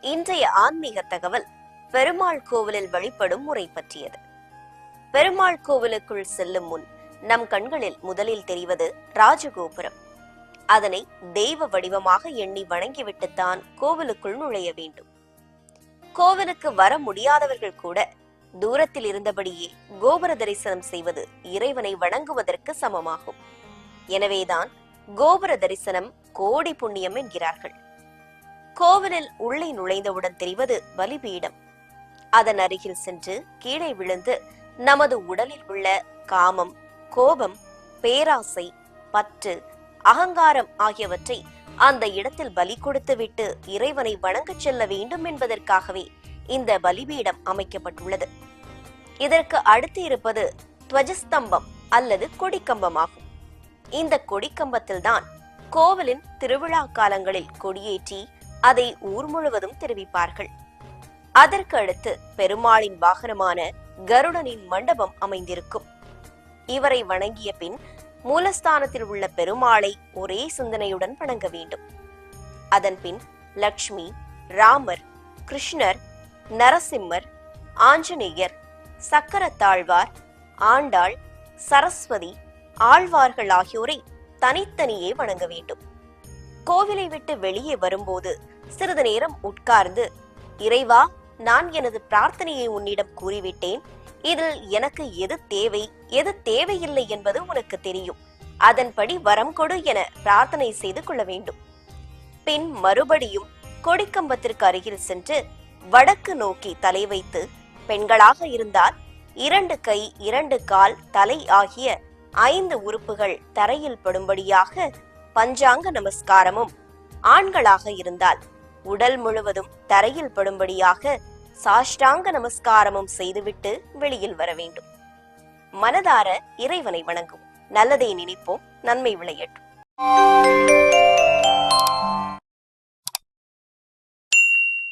இன்றைய ஆன்மீக தகவல் பெருமாள் கோவிலில் வழிபடும் முறை பற்றியது. பெருமாள் கோவிலுக்குள் செல்லும் முன் நம் கண்களில் முதலில் தெரிவது ராஜகோபுரம். அதனை தெய்வ வடிவமாக எண்ணி வணங்கிவிட்டுத்தான் கோவிலுக்குள் நுழைய வேண்டும். கோவிலுக்கு வர முடியாதவர்கள் கூட தூரத்தில் இருந்தபடியே கோபுர தரிசனம் செய்வது இறைவனை வணங்குவதற்கு சமமாகும். எனவேதான் கோபுர தரிசனம் கோடி புண்ணியம் என்கிறார்கள். கோவிலில் உள்ளே நுழைந்தவுடன் தெரிவது பலிபீடம். அதன் அருகில் சென்று கீழே விழுந்து நமது உடலில் உள்ள காமம் கோபம் பேராசை பற்று அகங்காரம் ஆகியவற்றை அந்த இடத்தில் பலி கொடுத்துவிட்டு இறைவனை வணங்கச் செல்ல வேண்டும் என்பதற்காகவே இந்த பலிபீடம் அமைக்கப்பட்டுள்ளது. இதற்கு அடுத்து இருப்பது துவஜஸ்தம்பம் அல்லது கொடிக்கம்பமாகும். இந்த கொடிக்கம்பத்தில்தான் கோவிலின் திருவிழா காலங்களில் கொடியேற்றி அதை ஊர் முழுவதும் தெரிவிப்பார்கள். அதற்கு அடுத்து பெருமாளின் வாகனமான கருடனின் மண்டபம் அமைந்திருக்கும். இவரை வணங்கிய பின் மூலஸ்தானத்தில் உள்ள பெருமாளை ஒரே சிந்தனையுடன் வணங்க வேண்டும். அதன்பின் லக்ஷ்மி ராமர் கிருஷ்ணர் நரசிம்மர் ஆஞ்சநேயர் சக்கரத்தாழ்வார் ஆண்டாள் சரஸ்வதி ஆழ்வார்கள் ஆகியோரை தனித்தனியே வணங்க வேண்டும். கோவிலை விட்டு வெளியே வரும்போது சிறிது நேரம் உட்கார்ந்து இறைவா நான் எனது பிரார்த்தனையை உன்னிடம் கூறிவிட்டேன். இதில் எனக்கு எது தேவை? எது தேவையில்லை என்பது உனக்கு தெரியும். அதன்படி வரம் கொடு என பிரார்த்தனை செய்து கொள்ள வேண்டும் பின் மறுபடியும் கொடிக்கம்பத்திற்கு அருகில் சென்று வடக்கு நோக்கி தலை வைத்து பெண்களாக இருந்தால் இரண்டு கை இரண்டு கால் தலை ஆகிய ஐந்து உறுப்புகள் தரையில் படும்படியாக பஞ்சாங்க நமஸ்காரமும். ஆண்களாக இருந்தால் உடல் முழுவதும் தரையில் படும்படியாக சாஷ்டாங்க நமஸ்காரமும் செய்துவிட்டு வெளியில் வர வேண்டும். மனதார இறைவனை வணங்கும். நல்லதை நினைப்போம். நன்மை விளையட்டும்.